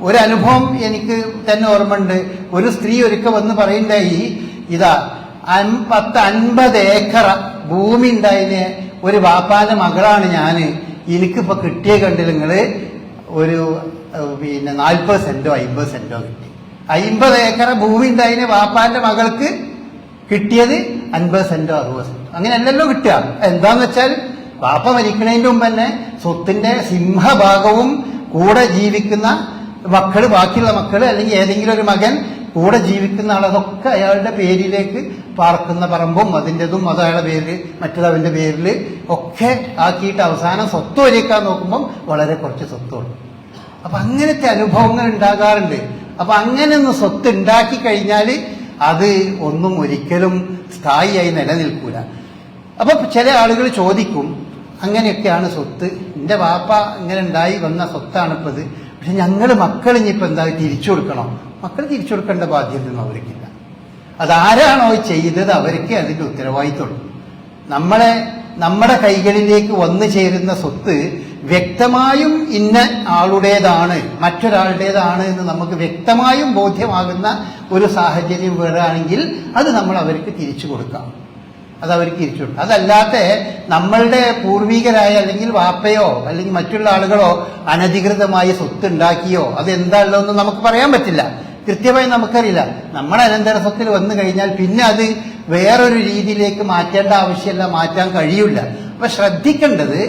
ഒരു അനുഭവം എനിക്ക് തന്നെ ഓർമ്മയുണ്ട്. ഒരു സ്ത്രീ ഒരുക്ക വന്ന് പറയണ്ടായി ഇതാ പത്ത് അൻപത് ഏക്കർ ഭൂമി ഉണ്ടായതിന് ഒരു വാപ്പാന്റെ മകളാണ് ഞാൻ. എനിക്കിപ്പൊ കിട്ടിയ കണ്ടില്ല നിങ്ങൾ ഒരു പിന്നെ നാൽപ്പത് സെന്റോ അമ്പത് സെന്റോ കിട്ടി. അമ്പത് ഏക്കർ ഭൂമി ഉണ്ടായതിന് വാപ്പാന്റെ മകൾക്ക് കിട്ടിയത് അൻപത് സെന്റോ അറുപത് സെന്റോ. അങ്ങനെയല്ലല്ലോ കിട്ടുക. എന്താന്ന് വെച്ചാൽ വാപ്പ മരിക്കണതിന്റെ മുമ്പ് തന്നെ സ്വത്തിന്റെ സിംഹഭാഗവും കൂടെ ജീവിക്കുന്ന മക്കൾ ബാക്കിയുള്ള മക്കൾ അല്ലെങ്കിൽ ഏതെങ്കിലും ഒരു മകൻ കൂടെ ജീവിക്കുന്ന ആൾ അതൊക്കെ അയാളുടെ പേരിലേക്ക് പാർക്കുന്ന പറമ്പും അതിന്റെതും അത് അയാളുടെ പേരിൽ മറ്റത് പേരിൽ ഒക്കെ ആക്കിയിട്ട് അവസാനം സ്വത്ത് ഒരുക്കാൻ നോക്കുമ്പം വളരെ കുറച്ച് സ്വത്തുള്ളൂ. അപ്പൊ അങ്ങനത്തെ അനുഭവങ്ങൾ ഉണ്ടാകാറുണ്ട്. അപ്പൊ അങ്ങനെ ഒന്ന് സ്വത്ത് ഉണ്ടാക്കി കഴിഞ്ഞാൽ അത് ഒന്നും ഒരിക്കലും സ്ഥായിയായി നിലനിൽക്കൂല. അപ്പൊ ചില ആളുകൾ ചോദിക്കും അങ്ങനെയൊക്കെയാണ് സ്വത്ത്. എന്റെ വാപ്പ ഇങ്ങനെ ഉണ്ടായി വന്ന സ്വത്താണ് പക്ഷെ ഞങ്ങൾ മക്കൾ ഇനിയിപ്പോ എന്താ തിരിച്ചു കൊടുക്കണം? മക്കൾ തിരിച്ചു കൊടുക്കേണ്ട ബാധ്യത ബാധ്യതയൊന്നും അവർക്കില്ല. അതാരാണോ ചെയ്തത് അവർക്ക് അതിന്റെ ഉത്തരവാദിത്തമുള്ളൂ നമ്മളെ നമ്മുടെ കൈകളിലേക്ക് വന്നു ചേരുന്ന സ്വത്ത് വ്യക്തമായും ഇന്ന ആളുടേതാണ് മറ്റൊരാളുടേതാണ് എന്ന് നമുക്ക് വ്യക്തമായും ബോധ്യമാകുന്ന ഒരു സാഹചര്യം വരികയാണെങ്കിൽ അത് നമ്മൾ അവർക്ക് തിരിച്ചു കൊടുക്കാം. അത് അവർക്ക് തിരിച്ചു അതല്ലാതെ നമ്മളുടെ പൂർവികരായ അല്ലെങ്കിൽ വാപ്പയോ അല്ലെങ്കിൽ മറ്റുള്ള ആളുകളോ അനധികൃതമായി സ്വത്ത് ഉണ്ടാക്കിയോ അത് എന്താണല്ലോ നമുക്ക് പറയാൻ പറ്റില്ല. കൃത്യമായി നമുക്കറിയില്ല. നമ്മുടെ അനന്തര സ്വത്തിൽ വന്നു കഴിഞ്ഞാൽ പിന്നെ അത് വേറൊരു രീതിയിലേക്ക് മാറ്റേണ്ട ആവശ്യമല്ല മാറ്റാൻ കഴിയില്ല. അപ്പൊ ശ്രദ്ധിക്കേണ്ടത്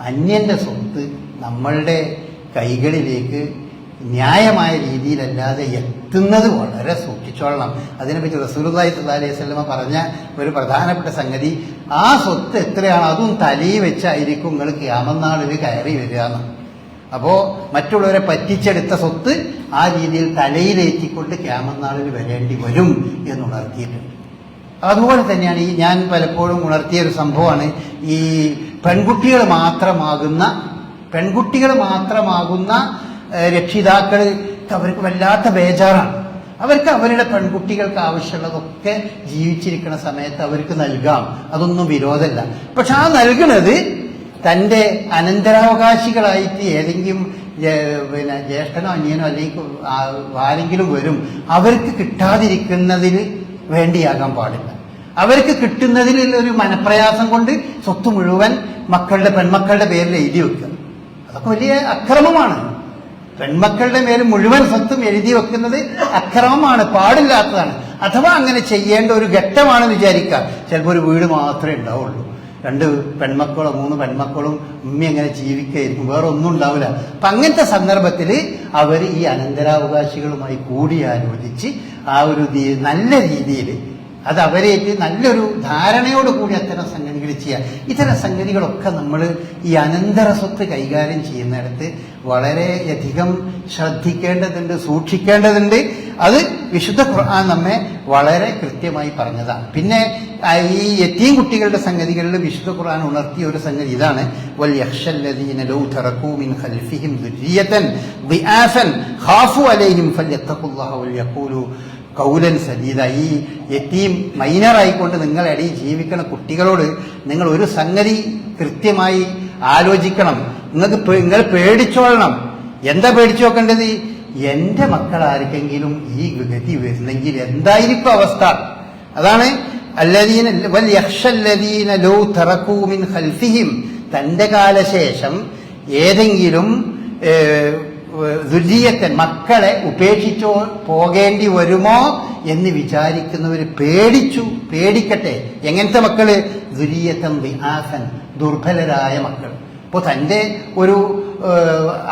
അന്യന്റെ സ്വത്ത് നമ്മളുടെ കൈകളിലേക്ക് ന്യായമായ രീതിയിലല്ലാതെ എത്തുന്നത് വളരെ സൂക്ഷിച്ചോളണം. അതിനെപ്പറ്റി റസൂലുള്ളാഹി സ്വല്ലല്ലാഹി അലൈഹി സ്വലമ പറഞ്ഞ ഒരു പ്രധാനപ്പെട്ട സംഗതി ആ സ്വത്ത് എത്രയാണ് അതും തലയിൽ വെച്ചായിരിക്കും നിങ്ങൾ ക്യാമന്നാളിൽ കയറി വരിക എന്ന്. അപ്പോൾ മറ്റുള്ളവരെ പറ്റിച്ചെടുത്ത സ്വത്ത് ആ രീതിയിൽ തലയിലേറ്റിക്കൊണ്ട് ക്യാമനാളിൽ വരേണ്ടി വരും എന്ന് ഉണർത്തിയിട്ടുണ്ട്. അതുപോലെ തന്നെയാണ് ഈ ഞാൻ പലപ്പോഴും ഉണർത്തിയ ഒരു സംഭവമാണ്. ഈ പെൺകുട്ടികൾ മാത്രമാകുന്ന പെൺകുട്ടികൾ മാത്രമാകുന്ന രക്ഷിതാക്കൾ അവർക്ക് വല്ലാത്ത ബേജാറാണ്. അവർക്ക് അവരുടെ പെൺകുട്ടികൾക്ക് ആവശ്യമുള്ളതൊക്കെ ജീവിച്ചിരിക്കുന്ന സമയത്ത് അവർക്ക് നൽകാം. അതൊന്നും വിരോധമല്ല. പക്ഷെ ആ നൽകുന്നത് തന്റെ അനന്തരാവകാശികളായിട്ട് ഏതെങ്കിലും പിന്നെ ജ്യേഷ്ഠനോ അനിയനോ അല്ലെങ്കിൽ ആരെങ്കിലും വരും അവർക്ക് കിട്ടാതിരിക്കുന്നതിന് വേണ്ടിയാകാൻ പാടില്ല. അവർക്ക് കിട്ടുന്നതിൽ ഒരു മനപ്രയാസം കൊണ്ട് സ്വത്ത് മുഴുവൻ മക്കളുടെ പെൺമക്കളുടെ പേരിൽ എഴുതി വെക്കുക. അതൊക്കെ വലിയ അക്രമമാണ്. പെൺമക്കളുടെ മേൽ മുഴുവൻ സ്വത്തും എഴുതി വെക്കുന്നത് അക്രമമാണ് പാടില്ലാത്തതാണ്. അഥവാ അങ്ങനെ ചെയ്യേണ്ട ഒരു ഘട്ടമാണെന്ന് വിചാരിക്കുക. ചിലപ്പോൾ ഒരു വീട് മാത്രമേ ഉണ്ടാവുള്ളൂ. രണ്ട് പെൺമക്കളോ മൂന്ന് പെൺമക്കളും ഉമ്മി അങ്ങനെ ജീവിക്കായിരിക്കും. വേറെ ഒന്നും ഉണ്ടാവില്ല. അപ്പൊ അങ്ങനത്തെ സന്ദർഭത്തിൽ അവർ ഈ അനന്തരാവകാശികളുമായി കൂടിയാലോചിച്ച് ആ ഒരു നല്ല രീതിയിൽ അത് അവരേറ്റ് നല്ലൊരു ധാരണയോട് കൂടി അത്തരം സംഗതികൾ ചെയ്യുക ഇത്തരം സംഗതികളൊക്കെ നമ്മൾ ഈ അനന്തര സ്വത്ത് കൈകാര്യം ചെയ്യുന്നിടത്ത് വളരെയധികം ശ്രദ്ധിക്കേണ്ടതുണ്ട് സൂക്ഷിക്കേണ്ടതുണ്ട്. അത് വിശുദ്ധ ഖുർആൻ നമ്മെ വളരെ കൃത്യമായി പറഞ്ഞതാണ്. പിന്നെ ഈ എത്തിയും കുട്ടികളുടെ സംഗതികളിൽ വിശുദ്ധ ഖുർആൻ ഉണർത്തിയ ഒരു സംഗതി ഇതാണ്. ഖൽഫിഹിം കൗലൻ സദീദ ഈ എത്തിയും മൈനറായിക്കൊണ്ട് നിങ്ങളടി ജീവിക്കുന്ന കുട്ടികളോട് നിങ്ങൾ ഒരു സംഗതി കൃത്യമായി ആലോചിക്കണം. നിങ്ങൾക്ക് നിങ്ങൾ പേടിച്ചോളണം. എന്താ പേടിച്ചു നോക്കേണ്ടത്? എന്റെ മക്കൾ ആർക്കെങ്കിലും ഈ ഗതി വരുന്നെങ്കിൽ എന്തായിരിക്കും അവസ്ഥ? അതാണ് അല്ലദീന വൽ തന്റെ കാലശേഷം ഏതെങ്കിലും ദുര്യ മക്കളെ ഉപേക്ഷിച്ചോ പോകേണ്ടി വരുമോ എന്ന് വിചാരിക്കുന്നവർ പേടിച്ചു പേടിക്കട്ടെ. എങ്ങനത്തെ മക്കൾ? ദുരിയത്തം വിഹാസൻ ദുർബലരായ മക്കൾ. ഇപ്പോൾ തന്റെ ഒരു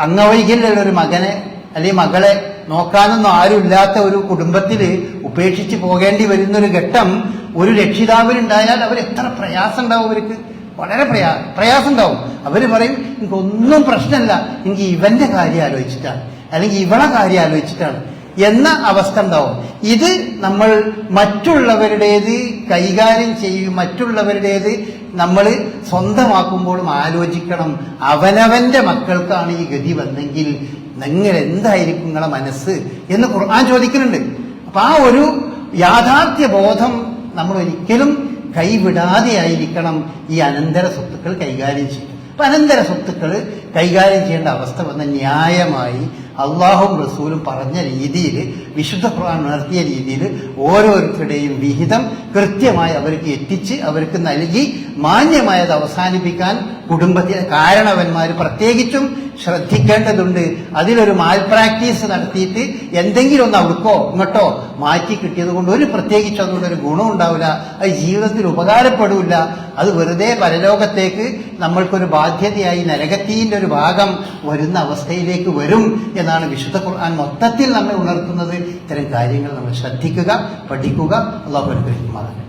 അംഗവൈകല്യമുള്ള ഒരു മകനെ അല്ലെങ്കിൽ മകളെ നോക്കാനൊന്നും ആരുമില്ലാത്ത ഒരു കുടുംബത്തിൽ ഉപേക്ഷിച്ച് പോകേണ്ടി വരുന്നൊരു ഘട്ടം ഒരു രക്ഷിതാവിനുണ്ടായാൽ അവർ എത്ര പ്രയാസം ഉണ്ടാവും അവർക്ക്. വളരെ പ്രയാ പ്രയാസം ഉണ്ടാവും അവർ പറയും എനിക്കൊന്നും പ്രശ്നമല്ല. എനിക്ക് ഇവന്റെ കാര്യം ആലോചിച്ചിട്ടാണ്. അല്ലെങ്കിൽ ഇവളെ കാര്യം ആലോചിച്ചിട്ടാണ്. എന്ന അവസ്ഥ ഉണ്ടാവും. ഇത് നമ്മൾ മറ്റുള്ളവരുടേത് കൈകാര്യം ചെയ്യും മറ്റുള്ളവരുടേത് നമ്മൾ സ്വന്തമാക്കുമ്പോഴും ആലോചിക്കണം. അവനവന്റെ മക്കൾക്കാണ് ഈ ഗതി വന്നെങ്കിൽ നിങ്ങൾ എന്തായിരിക്കും നിങ്ങളെ മനസ്സ് എന്ന് ഖുർആൻ ചോദിക്കുന്നുണ്ട്. അപ്പൊ ആ ഒരു യാഥാർത്ഥ്യ ബോധം നമ്മൾ ഒരിക്കലും കൈവിടാതെയായിരിക്കണം ഈ അനന്തര സ്വത്തുക്കൾ കൈകാര്യം ചെയ്യുക. അപ്പം അനന്തര സ്വത്തുക്കൾ കൈകാര്യം ചെയ്യേണ്ട അവസ്ഥ വന്ന ന്യായമായി അള്ളാഹും റസൂലും പറഞ്ഞ രീതിയിൽ വിശുദ്ധ ഖുർആൻ ഉണർത്തിയ രീതിയിൽ ഓരോരുത്തരുടെയും വിഹിതം കൃത്യമായി അവർക്ക് എത്തിച്ച് അവർക്ക് നൽകി മാന്യമായത് അവസാനിപ്പിക്കാൻ കുടുംബത്തിലെ കാരണവന്മാർ പ്രത്യേകിച്ചും ശ്രദ്ധിക്കേണ്ടതുണ്ട്. അതിലൊരു മാൽ പ്രാക്ടീസ് നടത്തിയിട്ട് എന്തെങ്കിലും ഒന്ന് അവിടുക്കോ ഇങ്ങോട്ടോ മാറ്റി കിട്ടിയത് കൊണ്ട് ഒരു പ്രത്യേകിച്ച് അതുകൊണ്ട് ഒരു ഗുണം ഉണ്ടാവില്ല. അത് ജീവിതത്തിൽ ഉപകാരപ്പെടില്ല. അത് വെറുതെ പരലോകത്തേക്ക് നമ്മൾക്കൊരു ബാധ്യതയായി നരകത്തീന്റെ ഒരു ഭാഗം വരുന്ന അവസ്ഥയിലേക്ക് വരും എന്നാണ് വിശുദ്ധ ഖുർആൻ മൊത്തത്തിൽ നമ്മെ ഉണർത്തുന്നത് ഇത്തരം കാര്യങ്ങൾ നമ്മൾ ശ്രദ്ധിക്കുക പഠിക്കുക അള്ളാഹു അനുഗ്രഹിക്കുമാറാകട്ടെ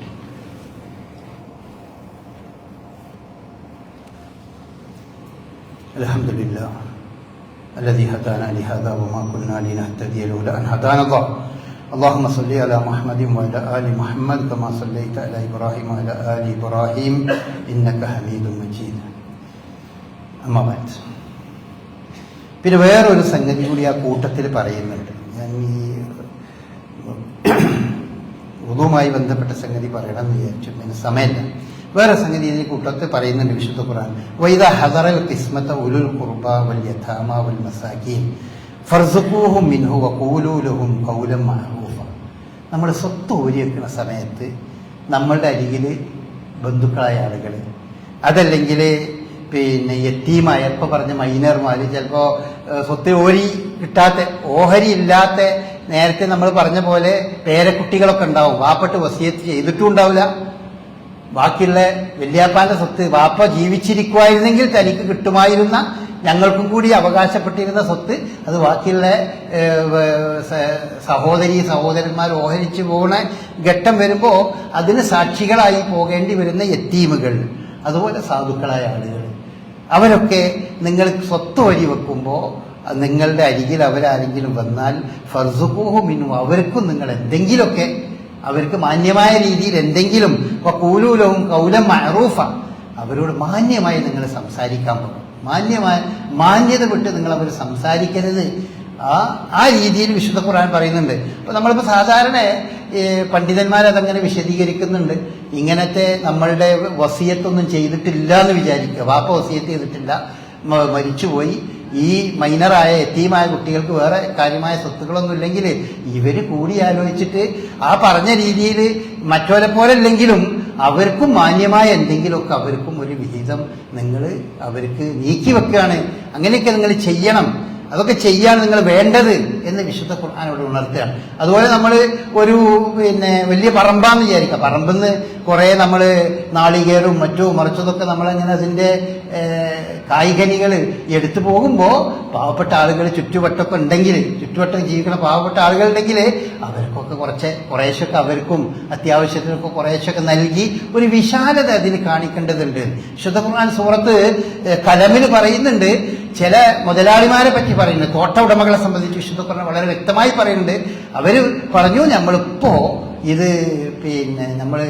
الحمد لله الذي هدانا لهذا وما كنا لنهتدي لولا ان هدانا الله اللهم صل على محمد وعلى ال محمد كما صليت على ابراهيم وعلى ال ابراهيم انك حميد مجيد اما بعد പിന്നെ വേറൊരു സംഗതി കൂടി ആ കൂട്ടത്തിൽ പറയുന്നുണ്ട്. ഞാൻ ഈ ഉദവുമായി ബന്ധപ്പെട്ട സംഗതി പറയണം എന്ന് വിചാരിച്ചു. പിന്നെ സമയമില്ല. വേറെ സംഗതി ഇതിന് കൂട്ടത്തിൽ പറയുന്നുണ്ട് വിശുദ്ധ ഖുർആൻ. വൈദ ഹദറൽ കിസ്മത്ത ഉലുൽ ഖുർബ വൽ യഥാമ വൽ ഫർസുഖൂഹും മിൻഹു വഖൂലൂ ലഹും ഖൗലൻ മഅറൂഫ നമ്മൾ സ്വത്ത് ഊരിയെക്കുന്ന സമയത്ത് നമ്മളുടെ അരികിൽ ബന്ധുക്കളായ ആളുകൾ അതല്ലെങ്കിൽ പിന്നെ യത്തീമായ ഇപ്പോൾ പറഞ്ഞ മൈനർമാർ ചിലപ്പോൾ സ്വത്ത് ഓരി കിട്ടാത്ത ഓഹരി ഇല്ലാത്ത നേരത്തെ നമ്മൾ പറഞ്ഞ പോലെ പേരക്കുട്ടികളൊക്കെ ഉണ്ടാവും. വാപ്പട്ട് വസിയത്ത് ചെയ്തിട്ടും ഉണ്ടാവില്ല ബാക്കിയുള്ള വല്യാപ്പാന്റെ സ്വത്ത് വാപ്പ ജീവിച്ചിരിക്കുമായിരുന്നെങ്കിൽ തനിക്ക് കിട്ടുമായിരുന്ന ഞങ്ങൾക്കും കൂടി അവകാശപ്പെട്ടിരുന്ന സ്വത്ത് അത് ബാക്കിയുള്ള സഹോദരി സഹോദരന്മാർ ഓഹരിച്ചു പോകുന്ന ഘട്ടം വരുമ്പോൾ അതിന് സാക്ഷികളായി പോകേണ്ടി വരുന്ന എത്തീമുകൾ. അതുപോലെ സാധുക്കളായ ആളുകൾ. അവരൊക്കെ നിങ്ങൾ സ്വത്ത് വഴി വെക്കുമ്പോൾ നിങ്ങളുടെ അരികിൽ അവരാരെങ്കിലും വന്നാൽ ഫർസുഖൂഹു മിന്നു അവർക്കും നിങ്ങൾ എന്തെങ്കിലുമൊക്കെ അവർക്ക് മാന്യമായ രീതിയിൽ എന്തെങ്കിലും കൂലൂലവും കൗലം മഅറൂഫ അവരോട് മാന്യമായി നിങ്ങൾ സംസാരിക്കാൻ പോകും. മാന്യമായ മാന്യത വിട്ട് നിങ്ങൾ അവർ സംസാരിക്കരുത്. ആ ആ രീതിയിൽ വിശുദ്ധ ഖുർആൻ പറയുന്നുണ്ട്. അപ്പൊ നമ്മളിപ്പോൾ സാധാരണ പണ്ഡിതന്മാരതങ്ങനെ വിശദീകരിക്കുന്നുണ്ട്. ഇങ്ങനത്തെ നമ്മളുടെ വസിയത്തൊന്നും ചെയ്തിട്ടില്ല എന്ന് വിചാരിക്കുക. വാപ്പ വസിയത്ത് ചെയ്തിട്ടില്ല. മരിച്ചുപോയി. ഈ മൈനറായ എത്തിയുമായ കുട്ടികൾക്ക് വേറെ കാര്യമായ സ്വത്തുക്കളൊന്നും ഇല്ലെങ്കിൽ ഇവർ കൂടി ആലോചിച്ചിട്ട് ആ പറഞ്ഞ രീതിയിൽ മറ്റോരെ പോലെ ഇല്ലെങ്കിലും അവർക്കും മാന്യമായ എന്തെങ്കിലുമൊക്കെ അവർക്കും ഒരു വിഹിതം നിങ്ങൾ അവർക്ക് നീക്കി വെക്കുകയാണ്. അങ്ങനെയൊക്കെ നിങ്ങൾ ചെയ്യണം. അതൊക്കെ ചെയ്യാൻ നിങ്ങൾ വേണ്ടത് എന്ന് വിശുദ്ധ ഖുർആാനോട് ഉണർത്തുകയാണ്. അതുപോലെ നമ്മൾ ഒരു പിന്നെ വലിയ പറമ്പാന്ന് വിചാരിക്കുക. പറമ്പെന്ന് കുറേ നമ്മൾ നാളികേറും മറ്റും മറിച്ചതൊക്കെ നമ്മളങ്ങനെ അതിന്റെ കായികനികൾ എടുത്തു പോകുമ്പോൾ പാവപ്പെട്ട ആളുകൾ ചുറ്റുവട്ടമൊക്കെ ഉണ്ടെങ്കിൽ ചുറ്റുവട്ടം ജീവിക്കുന്ന പാവപ്പെട്ട ആളുകളുണ്ടെങ്കിൽ അവർക്കൊക്കെ കുറച്ച് കുറേശ്ശൊക്കെ അവർക്കും അത്യാവശ്യത്തിനൊക്കെ കുറേശ്ശൊക്കെ നൽകി ഒരു വിശാലത അതിന് കാണിക്കേണ്ടതുണ്ട്. വിശുദ്ധ ഖുർആൻ സൂറത്ത് കലമിൽ പറയുന്നുണ്ട് ചില മുതലാളിമാരെ പറ്റി പറയുന്നുണ്ട് കോട്ട ഉടമകളെ സംബന്ധിച്ച് വിശുദ്ധ കുറഞ്ഞ വളരെ വ്യക്തമായി പറയുന്നുണ്ട്. അവർ പറഞ്ഞു നമ്മളിപ്പോൾ ഇത് പിന്നെ നമ്മൾ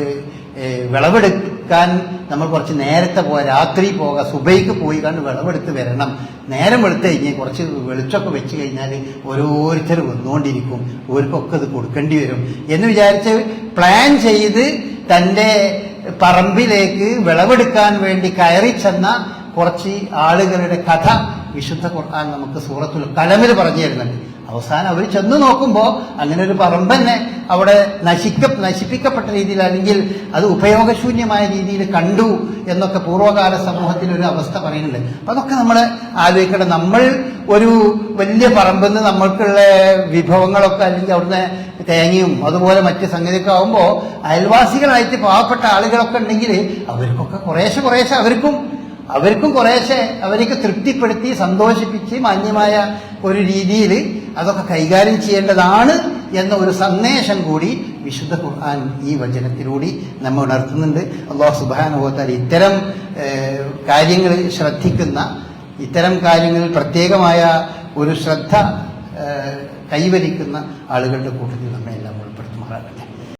വിളവെടുക്കാൻ നമ്മൾ കുറച്ച് നേരത്തെ പോകാം രാത്രി പോകാം സുബൈക്ക് പോയി കണ്ട് വിളവെടുത്ത് വരണം. നേരം വെളുത്ത് കഴിഞ്ഞാൽ കുറച്ച് വെളിച്ചമൊക്കെ വെച്ച് കഴിഞ്ഞാൽ ഓരോരുത്തർ വന്നുകൊണ്ടിരിക്കും ഓർക്കൊക്കെ ഇത് കൊടുക്കേണ്ടി വരും. എന്ന് വിചാരിച്ച് പ്ലാൻ ചെയ്ത് തന്റെ പറമ്പിലേക്ക് വിളവെടുക്കാൻ വേണ്ടി കയറി ചെന്ന കുറച്ച് ആളുകളുടെ കഥ വിശുദ്ധ ഖുർആൻ നമുക്ക് സൂറത്തുൽ കലമിൽ പറഞ്ഞു തരുന്നുണ്ട്. അവസാനം അവർ ചെന്ന് നോക്കുമ്പോൾ അങ്ങനെ ഒരു പറമ്പന്നെ അവിടെ നശിക്ക നശിപ്പിക്കപ്പെട്ട രീതിയിൽ അല്ലെങ്കിൽ അത് ഉപയോഗശൂന്യമായ രീതിയിൽ കണ്ടു എന്നൊക്കെ പൂർവകാല സമൂഹത്തിൽ ഒരു അവസ്ഥ പറയുന്നുണ്ട്. അപ്പൊ അതൊക്കെ നമ്മൾ ആലോചിക്കണം നമ്മൾ ഒരു വലിയ പറമ്പെന്ന് നമ്മൾക്കുള്ള വിഭവങ്ങളൊക്കെ അല്ലെങ്കിൽ അവിടുന്ന് തേങ്ങയും അതുപോലെ മറ്റ് സംഗതിയൊക്കെ ആകുമ്പോൾ അയൽവാസികളായിട്ട് പാവപ്പെട്ട ആളുകളൊക്കെ ഉണ്ടെങ്കിൽ അവർക്കൊക്കെ കുറേശ്ശെ കുറേശ്ശെ അവർക്കും അവർക്കും കുറേശ്ശെ അവർക്ക് തൃപ്തിപ്പെടുത്തി സന്തോഷിപ്പിച്ച് മാന്യമായ ഒരു രീതിയിൽ അതൊക്കെ കൈകാര്യം ചെയ്യേണ്ടതാണ് എന്ന ഒരു സന്ദേശം കൂടി വിശുദ്ധ ഖുർആൻ ഈ വചനത്തിലൂടെ നമ്മൾ ഉണർത്തുന്നുണ്ട്. അള്ളാഹു സുബാനുഭവത്താൽ ഇത്തരം കാര്യങ്ങൾ ശ്രദ്ധിക്കുന്ന ഇത്തരം കാര്യങ്ങളിൽ പ്രത്യേകമായ ഒരു ശ്രദ്ധ കൈവരിക്കുന്ന ആളുകളുടെ കൂട്ടത്തിൽ നമ്മെ എല്ലാം ഉൾപ്പെടുത്തുമാറാകട്ടെ.